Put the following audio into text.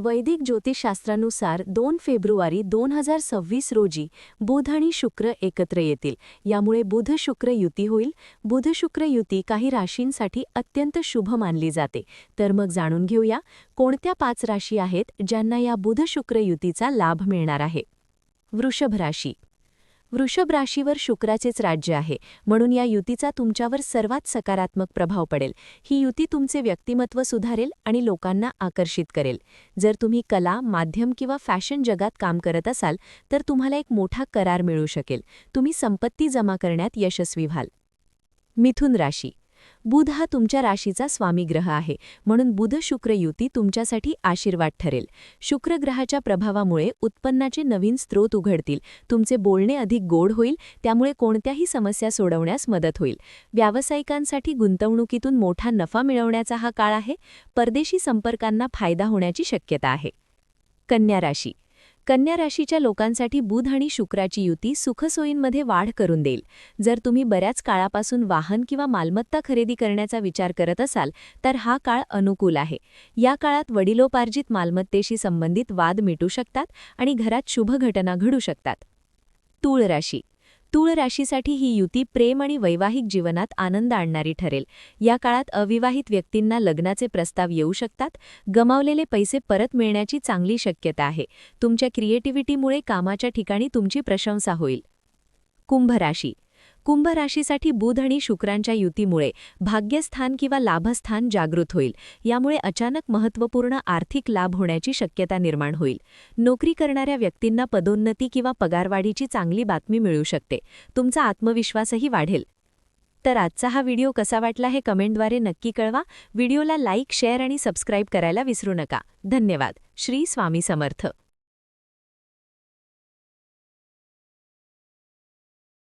वैदिक ज्योतिषशास्त्रानुसार दोन फेब्रुवारी दोन हजार सव्वीस रोजी बुध आणि शुक्र एकत्र येतील. यामुळे बुध शुक्र युती होईल. बुध शुक्र युती काही राशींसाठी अत्यंत शुभ मानली जाते. तर मग जाणून घेऊया कोणत्या पाच राशी आहेत ज्यांना या बुध शुक्र युतीचा लाभ मिळणार आहे? वृषभ राशी. वृषभ राशीवर शुक्राचेच राज्य आहे. म्हणून या युतीचा तुमच्यावर सर्वात सकारात्मक प्रभाव पडेल. ही युती तुमचे व्यक्तिमत्व सुधारेल आणि लोकांना आकर्षित करेल. जर तुम्ही कला माध्यम किंवा फॅशन जगात काम करत असाल तर तुम्हाला एक मोठा करार मिळू शकेल. तुम्ही संपत्ती जमा करण्यात यशस्वी व्हाल. मिथुन राशी. बुध हा तुमच्या राशीचा स्वामी ग्रह आहे. म्हणून बुध शुक्र युती तुमच्यासाठी आशीर्वाद ठरेल. शुक्र ग्रहाच्या प्रभावामुळे उत्पन्नाचे नवीन स्रोत उघडतील. तुमचे बोलणे अधिक गोड होईल. त्यामुळे कोणत्याही समस्या सोडवण्यास मदत होईल. व्यावसायिकांसाठी गुंतवणुकीतून मोठा नफा मिळवण्याचा हा काळ आहे. परदेशी संपर्कांना फायदा होण्याची शक्यता आहे. कन्या राशी. कन्या राशीच्या लोकांसाठी बुध आणि शुक्राची युती सुखसोयींमध्ये वाढ करून देईल. जर तुम्ही बऱ्याच काळापासून वाहन किंवा मालमत्ता खरेदी करण्याचा विचार करत असाल तर हा काळ अनुकूल आहे. या काळात वडिलोपार्जित मालमत्तेशी संबंधित वाद मिटू शकतात आणि घरात शुभ घटना घडू शकतात. तूळ राशी तूळ राशीसाठी ही युती प्रेम आणि वैवाहिक जीवनात आनंद आणणारी ठरेल. या काळात अविवाहित व्यक्तींना लग्नाचे प्रस्ताव येऊ शकतात. गमावलेले पैसे परत मिळण्याची चांगली शक्यता आहे. तुमच्या क्रिएटिव्हिटीमुळे कामाच्या ठिकाणी तुमची प्रशंसा होईल. कुंभ राशी. कुंभ राशीसाठी बुध आणि शुक्रांच्या युतीमुळे भाग्यस्थान किंवा लाभस्थान जागृत होईल. यामुळे अचानक महत्त्वपूर्ण आर्थिक लाभ होण्याची शक्यता निर्माण होईल. नोकरी करणाऱ्या व्यक्तींना पदोन्नती किंवा पगारवाढीची चांगली बातमी मिळू शकते. तुमचा आत्मविश्वासही वाढेल. तर आजचा हा व्हिडिओ कसा वाटला हे कमेंटद्वारे नक्की कळवा. व्हिडिओला लाईक शेअर आणि सबस्क्राईब करायला विसरू नका. धन्यवाद. श्री स्वामी समर्थ.